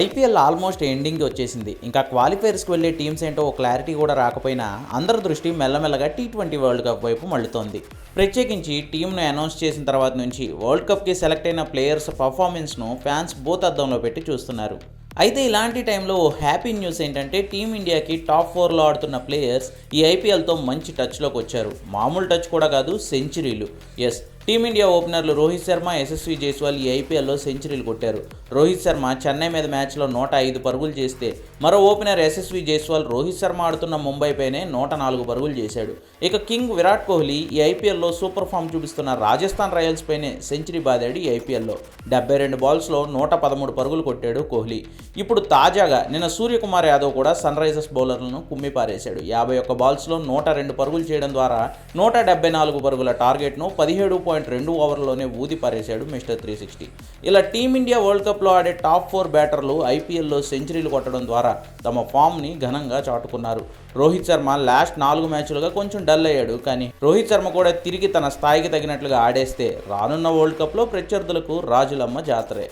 IPL almost ending వచ్చేసింది. ఇంకా క్వాలిఫైర్స్కి వెళ్ళే టీమ్స్ ఏంటో ఓ క్లారిటీ కూడా రాకపోయినా అందరి దృష్టి మెల్లమెల్లగా టీ ట్వంటీ వరల్డ్ కప్ వైపు మళ్ళుతోంది. ప్రత్యేకించి టీంను అనౌన్స్ చేసిన తర్వాత నుంచి వరల్డ్ కప్కి సెలెక్ట్ అయిన ప్లేయర్స్ పర్ఫార్మెన్స్ను ఫ్యాన్స్ భూతద్దంలో పెట్టి చూస్తున్నారు. అయితే ఇలాంటి టైంలో ఓ హ్యాపీ న్యూస్ ఏంటంటే టీమిండియాకి టాప్ ఫోర్లో ఆడుతున్న ప్లేయర్స్ ఈ ఐపీఎల్తో మంచి టచ్లోకి వచ్చారు. మామూలు టచ్ కూడా కాదు సెంచరీలు. ఎస్ టీమిండియా ఓపెనర్లు రోహిత్ శర్మ యశస్వి జైస్వాల్ ఈ ఐపీఎల్లో సెంచరీలు కొట్టారు. రోహిత్ శర్మ చెన్నై మీద మ్యాచ్లో నూట ఐదు పరుగులు చేస్తే మరో ఓపెనర్ యశస్వి జైస్వాల్ రోహిత్ శర్మ ఆడుతున్న ముంబైపైనే నూట నాలుగు పరుగులు చేశాడు. ఇక కింగ్ విరాట్ కోహ్లీ ఈ ఐపీఎల్లో సూపర్ ఫామ్ చూపిస్తున్న రాజస్థాన్ రాయల్స్ పైనే సెంచరీ బాదాడు ఈ ఐపీఎల్లో. డెబ్బై రెండు బాల్స్లో నూట పదమూడు పరుగులు కొట్టాడు కోహ్లీ. ఇప్పుడు తాజాగా నిన్న సూర్యకుమార్ యాదవ్ కూడా సన్ రైజర్స్ బౌలర్లను కుమ్మిపారేశాడు. యాభై ఒక్క బాల్స్లో నూట రెండు పరుగులు చేయడం ద్వారా నూట డెబ్బై నాలుగు పరుగుల టార్గెట్ను పదిహేడు పాయింట్ రెండు ఓవర్లోనే ఊది పారేశాడు మిస్టర్ త్రీ సిక్స్టీ. ఇలా టీమిండియా వరల్డ్ కప్లో ఆడే టాప్ ఫోర్ బ్యాటర్లు ఐపీఎల్లో సెంచరీలు కొట్టడం ద్వారా తమ ఫామ్ని ఘనంగా చాటుకున్నారు. రోహిత్ శర్మ లాస్ట్ నాలుగు మ్యాచ్లుగా కొంచెం డల్ అయ్యాడు కానీ రోహిత్ శర్మ కూడా తిరిగి తన స్థాయికి తగినట్లుగా ఆడేస్తే రానున్న వరల్డ్ కప్లో ప్రత్యర్థులకు రాజులమ్మ జాతరే.